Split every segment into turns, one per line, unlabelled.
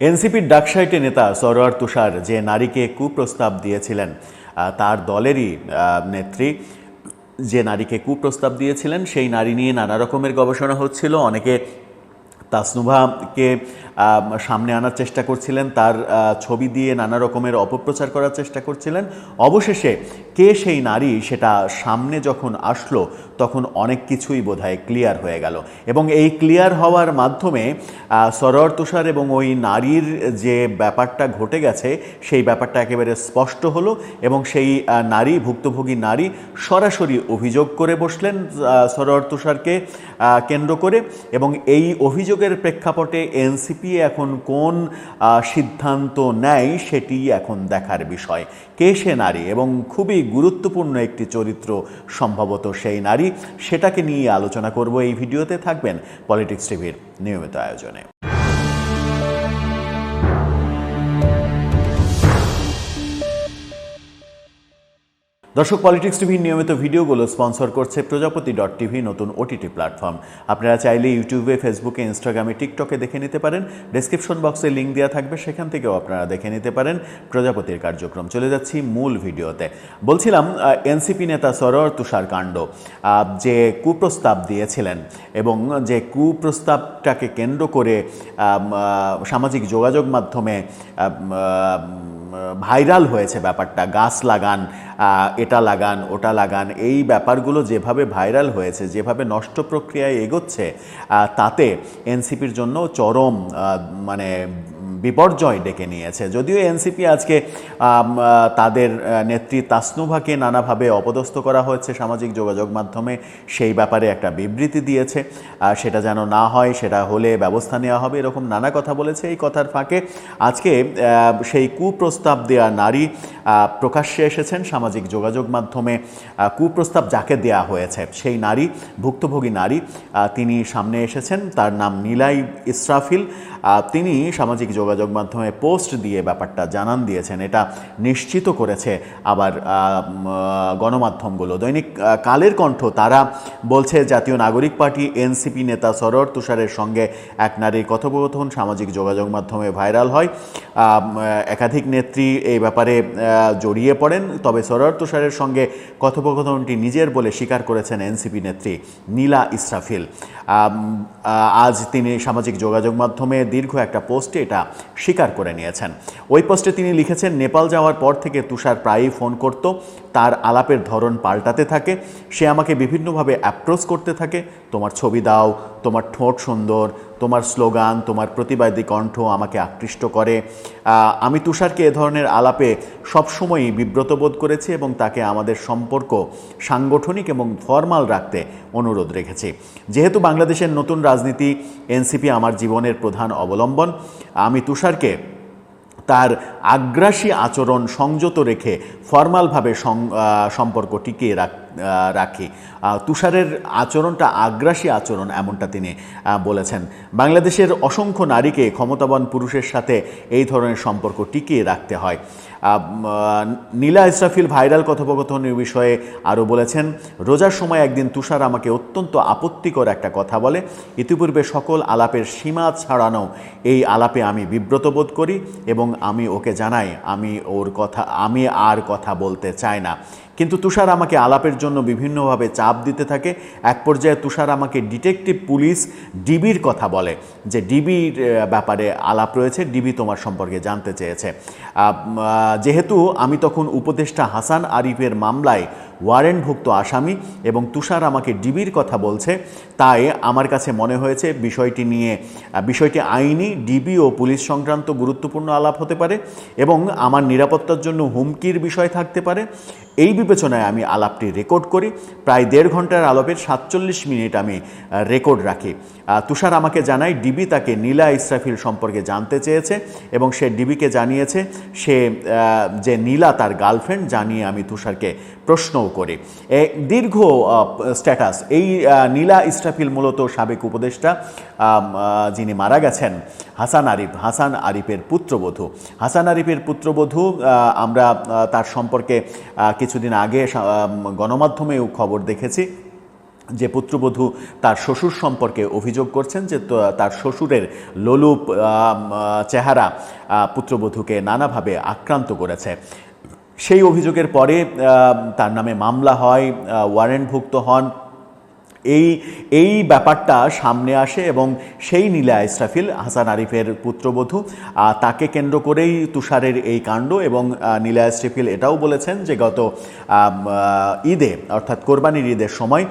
এনসিপির ডাকসাইটে নেতা সরোয়ার তুষার যে নারীকে কুপ্রস্তাব দিয়েছিলেন তার দলেরই নেত্রী যে নারীকে কুপ্রস্তাব দিয়েছিলেন, সেই নারী নিয়ে নানা রকমের গবেষণা হচ্ছিল। অনেকে তাসনুভাকে সামনে আনার চেষ্টা করছিলেন তার ছবি দিয়ে নানা রকমের অপপ্রচার করার চেষ্টা করছিলেন। অবশেষে কে সেই নারী সেটা সামনে যখন আসলো তখন অনেক কিছুই বোধহয় ক্লিয়ার হয়ে গেল। এবং এই ক্লিয়ার হওয়ার মাধ্যমে আহ, সরোয়ার তুষার এবং ওই নারীর যে ব্যাপারটা ঘটে গেছে সেই ব্যাপারটা একেবারে স্পষ্ট হলো এবং সেই নারী ভুক্তভোগী নারী সরাসরি অভিযোগ করে বসলেন আহ, সরোয়ার তুষারকে কেন্দ্র করে এবং এই অভিযোগের প্রেক্ষাপটে এনসিপি এখন কোন সিদ্ধান্ত নেয় সেটি এখন দেখার বিষয়। কে সে নারী এবং খুবই গুরুত্বপূর্ণ একটি চরিত্র সম্ভবত সেই নারী, সেটাকে নিয়ে আলোচনা করব এই ভিডিওতে। থাকবেন পলিটিক্স টিভির নিয়মিত আয়োজনে। দর্শক পলিটিক্স টিভির নিয়মিত ভিডিওগুলো স্পন্সর করছে প্রজাপতি ডট টিভি নতুন ওটিটি প্ল্যাটফর্ম আপনারা চাইলে ইউটিউবে ফেসবুকে ইনস্টাগ্রামে টিকটকে দেখে নিতে পারেন। ডেসক্রিপশন বক্সে লিঙ্ক দেওয়া থাকবে, সেখান থেকেও আপনারা দেখে নিতে পারেন প্রজাপতির কার্যক্রম। চলে যাচ্ছি মূল ভিডিওতে। বলছিলাম এনসিপি নেতা সরোয়ার তুষার কাণ্ড যে কুপ্রস্তাব দিয়েছিলেন এবং যে কুপ্রস্তাবটাকে কেন্দ্র করে সামাজিক যোগাযোগ মাধ্যমে ভাইরাল হয়েছে ব্যাপারটা, গাছ লাগান এটা লাগান, ওটা লাগান, এই ব্যাপারগুলো যেভাবে ভাইরাল হয়েছে, যেভাবে নষ্ট প্রক্রিয়ায় এগোচ্ছে তাতে এনসিপির জন্য চরম মানে বিপর্যয় ডেকে নিয়েছে। যদিও এনসিপি আজকে তাদের নেত্রী তাসনুভাকে নানাভাবে অপদস্থ করা হয়েছে সামাজিক যোগাযোগ মাধ্যমে, সেই ব্যাপারে একটা বিবৃতি দিয়েছে। সেটা যেন না হয়, সেটা হলে ব্যবস্থা নেওয়া হবে, এরকম নানা কথা বলেছে। এই কথার ফাঁকে আজকে সেই কুপ্রস্তাব দেওয়া নারী প্রকাশ্যে এসেছেন সামাজিক যোগাযোগ মাধ্যমে। কুপ্রস্তাব যাকে দেয়া হয়েছে, সেই নারী, ভুক্তভোগী নারী তিনি সামনে এসেছেন। তার নাম নীলাই ইসরাফিল। তিনি সামাজিক যোগাযোগ মাধ্যমে পোস্ট দিয়ে ব্যাপারটা জানান দিয়েছেন, এটা নিশ্চিত করেছে আবার গণমাধ্যমগুলো। দৈনিক কালের কণ্ঠ, তারা বলছে জাতীয় নাগরিক পার্টি, এনসিপি নেতা সরোয়ার তুষারের সঙ্গে এক নারীর কথোপকথন, সামাজিক যোগাযোগ মাধ্যমে ভাইরাল হয়। একাধিক নেত্রী এই ব্যাপারে জড়িয়ে পড়েন, তবে সরোয়ার তুষারের সঙ্গে কথোপকথনটি নিজের বলে স্বীকার করেছেন এনসিপি নেত্রী নীলা ইসরাফিল। আজ তিনি সামাজিক যোগাযোগ মাধ্যমে দীর্ঘ একটা পোস্টে এটা স্বীকার করে নিয়েছেন। ওই পোস্টে তিনি লিখেছেন, নেপাল যাওয়ার পর থেকে তুষার প্রায়ই ফোন করত, তার আলাপের ধরন পাল্টাতে থাকে, সে আমাকে বিভিন্নভাবে অ্যাপ্রোচ করতে থাকে, তোমার ছবি দাও, তোমার ঠোঁট সুন্দর তোমার স্লোগান, তোমার প্রতিবাদী কণ্ঠ আমাকে আকৃষ্ট করে। আমি তুষারকে এ ধরনের আলাপে সবসময়ই বিব্রত বোধ করেছি এবং তাকে আমাদের সম্পর্ক সাংগঠনিক এবং ফরমাল রাখতে অনুরোধ রেখেছি। যেহেতু বাংলাদেশের নতুন রাজনীতি এনসিপি আমার জীবনের প্রধান অবলম্বন, আমি তুষারকে তার আগ্রাসী আচরণ সংযত রেখে ফর্মালভাবে সম্পর্ক টিকিয়ে রাখ রাখি। তুষারের আচরণটা আগ্রাসী আচরণ এমনটা তিনি বলেছেন। বাংলাদেশের অসংখ্য নারীকে ক্ষমতাবান পুরুষের সাথে এই ধরনের সম্পর্ক টিকিয়ে রাখতে হয়। নীলা ইসরাফিল ভাইরাল কথোপকথনের বিষয়ে আরও বলেছেন, রোজার সময় একদিন তুষার আমাকে অত্যন্ত আপত্তিকর একটা কথা বলে। ইতিপূর্বে সকল আলাপের সীমা ছাড়ানো এই আলাপে আমি বিব্রত বোধ করি এবং আমি ওকে জানাই, আমি ওর কথা, আমি আর কথা বলতে চাই না। কিন্তু তুষার আমাকে আলাপের জন্য বিভিন্নভাবে চাপ দিতে থাকে। এক পর্যায়ে তুষার আমাকে ডিটেকটিভ পুলিশ ডিবির কথা বলে যে ডিবির ব্যাপারে আলাপ রয়েছে, ডিবি তোমার সম্পর্কে জানতে চেয়েছে। যেহেতু আমি তখন উপদেষ্টা হাসান আরিফের মামলায় ওয়ারেন্টভুক্ত আসামি এবং তুষার আমাকে ডিবির কথা বলছে, তাই আমার কাছে মনে হয়েছে বিষয়টি নিয়ে বিষয়টি আইনি, ডিবি ও পুলিশ সংক্রান্ত গুরুত্বপূর্ণ আলাপ হতে পারে এবং আমার নিরাপত্তার জন্য হুমকির বিষয় থাকতে পারে। এই বিবেচনায় আমি আলাপটি রেকর্ড করি। প্রায় দেড় ঘণ্টার আলাপের সাতচল্লিশ মিনিট আমি রেকর্ড রাখি। তুষার আমাকে জানায়, ডিবি তাকে নীলা ইসরাফিল সম্পর্কে জানতে চেয়েছে এবং সে ডিবিকে জানিয়েছে, সে যে নীলা তার গার্লফ্রেন্ড জানিয়ে আমি তুষারকে প্রশ্নও করি। দীর্ঘ স্ট্যাটাস এই নীলা ইসরাফিল মূলত সাবেক উপদেষ্টা যিনি মারা গেছেন, হাসান আরিফ, হাসান আরিফের পুত্রবধূ। হাসান আরিফের পুত্রবধূ আমরা তার সম্পর্কে কিছুদিন আগে গণমাধ্যমেও খবর দেখেছি যে পুত্রবধূ তার শ্বশুর সম্পর্কে অভিযোগ করছেন যে তার শ্বশুরের লোলুপ চেহারা পুত্রবধূকে নানাভাবে আক্রান্ত করেছে। সেই অভিযোগের পরে তার নামে মামলা হয় ওয়ারেন্টভুক্ত হন। এই এই ব্যাপারটা সামনে আসে এবং সেই নীলা ইসরাফিল হাসান আরিফের পুত্রবধূ তাকে কেন্দ্র করেই তুষারের এই কাণ্ড এবং নীলা ইসরাফিল এটাও বলেছেন যে গত ঈদে অর্থাৎ কোরবানির ঈদের সময়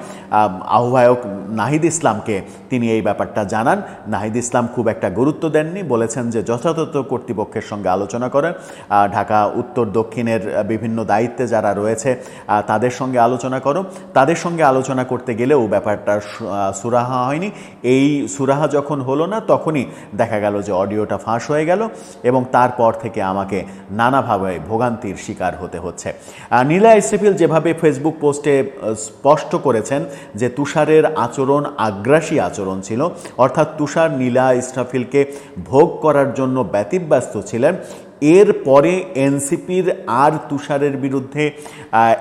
আহ্বায়ক নাহিদ ইসলামকে তিনি এই ব্যাপারটা জানান। নাহিদ ইসলাম খুব একটা গুরুত্ব দেননি, বলেছেন যে যথাযথ কর্তৃপক্ষের সঙ্গে আলোচনা করেন ঢাকা, উত্তর, দক্ষিণের বিভিন্ন দায়িত্বে যারা রয়েছে তাদের সঙ্গে আলোচনা করো। তাদের সঙ্গে আলোচনা করতে গেলেও ব্যাপারটা সুরাহা হয়নি। এই সুরাহা যখন হলো না, তখনই দেখা গেল যে অডিওটা ফাঁস হয়ে গেল এবং তারপর থেকে আমাকে নানাভাবে ভোগান্তির শিকার হতে হচ্ছে। নীলা ইসরিফিল যেভাবে ফেসবুক পোস্টে স্পষ্ট করেছেন যে তুষারের আচরণ আগ্রাসী আচরণ ছিল, অর্থাৎ তুষার নীলা ইসরাফিলকে ভোগ করার জন্য ব্যতিব্যস্ত ছিলেন এর পরে এনসিপির আর তুষারের বিরুদ্ধে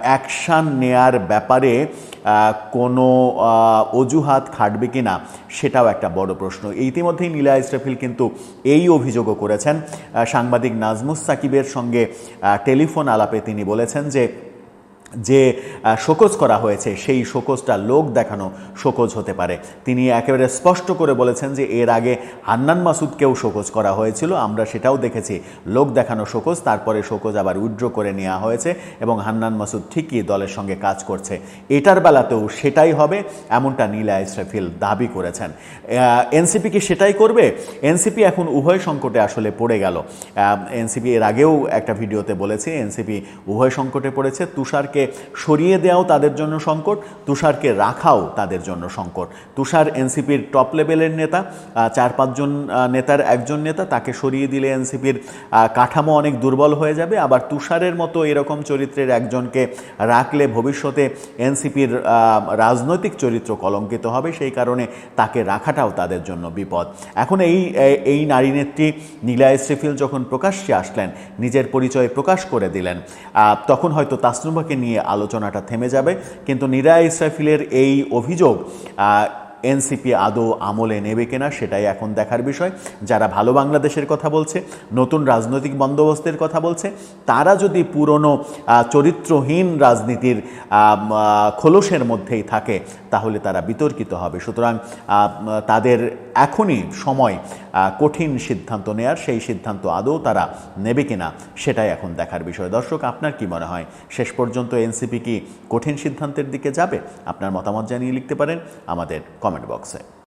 অ্যাকশান নেয়ার ব্যাপারে কোনো অজুহাত খাটবে কি না সেটাও একটা বড় প্রশ্ন। ইতিমধ্যেই নীলা ইসরাফিল কিন্তু এই অভিযোগও করেছেন। সাংবাদিক নাজমুস সাকিবের সঙ্গে টেলিফোন আলাপে তিনি বলেছেন যে যে শোকজ করা হয়েছে, সেই শোকজটা লোক দেখানো শোকজ হতে পারে। তিনি একেবারে স্পষ্ট করে বলেছেন যে, এর আগে হান্নান মাসুদকেও শোকজ করা হয়েছিল, আমরা সেটাও দেখেছি। লোক দেখানো শোকজ, তারপরে শোকজ আবার উইড্র করে নেওয়া হয়েছে এবং হান্নান মাসুদ ঠিকই দলের সঙ্গে কাজ করছে। এটার বেলাতেও সেটাই হবে, এমনটা নীলা ইসরাফিল দাবি করেছেন। এনসিপি কি সেটাই করবে? এনসিপি এখন উভয় সংকটে আসলে পড়ে গেল। এনসিপি এর আগেও একটা ভিডিওতে বলেছে, এনসিপি উভয় সংকটে পড়েছে। তুষারকে সরিয়ে দেওয়াও তাদের জন্য সংকট, তুষারকে রাখাও তাদের জন্য সংকট। তুষার এনসিপির টপ লেভেলের নেতা চার, পাঁচজন নেতার একজন নেতা, তাকে সরিয়ে দিলে এনসিপির কাঠামো অনেক দুর্বল হয়ে যাবে। আবার তুষারের মতো এরকম চরিত্রের একজনকে রাখলে ভবিষ্যতে এনসিপির রাজনৈতিক চরিত্র কলঙ্কিত হবে, সেই কারণে তাকে রাখাটাও তাদের জন্য বিপদ। এখন এই এই নারী নেত্রী নীলা ইসরিফিল যখন প্রকাশ্যে আসলেন, নিজের পরিচয় প্রকাশ করে দিলেন তখন হয়তো তাসনুমাকে নিয়ে আলোচনাটা থেমে যাবে। কিন্তু নিরা ইসরাফিলের এই অভিযোগ এনসিপি আদৌ আমলে নেবে কিনা সেটাই এখন দেখার বিষয়। যারা ভালো বাংলাদেশের কথা বলছে, নতুন রাজনৈতিক বন্দোবস্তের কথা বলছে, তারা যদি পুরনো চরিত্রহীন রাজনীতির খোলসের মধ্যেই থাকে, তাহলে তারা বিতর্কিত হবে। সুতরাং তাদের এখনই সময় কঠিন সিদ্ধান্ত নেয়ার, সেই সিদ্ধান্ত আদৌ তারা নেবে কিনা, সেটাই এখন দেখার বিষয়। দর্শক, আপনার কি মনে হয়? শেষ পর্যন্ত এনসিপি কি কঠিন সিদ্ধান্তের দিকে যাবে? আপনার মতামত জানিয়ে লিখতে পারেন আমাদের কমেন্ট বক্সে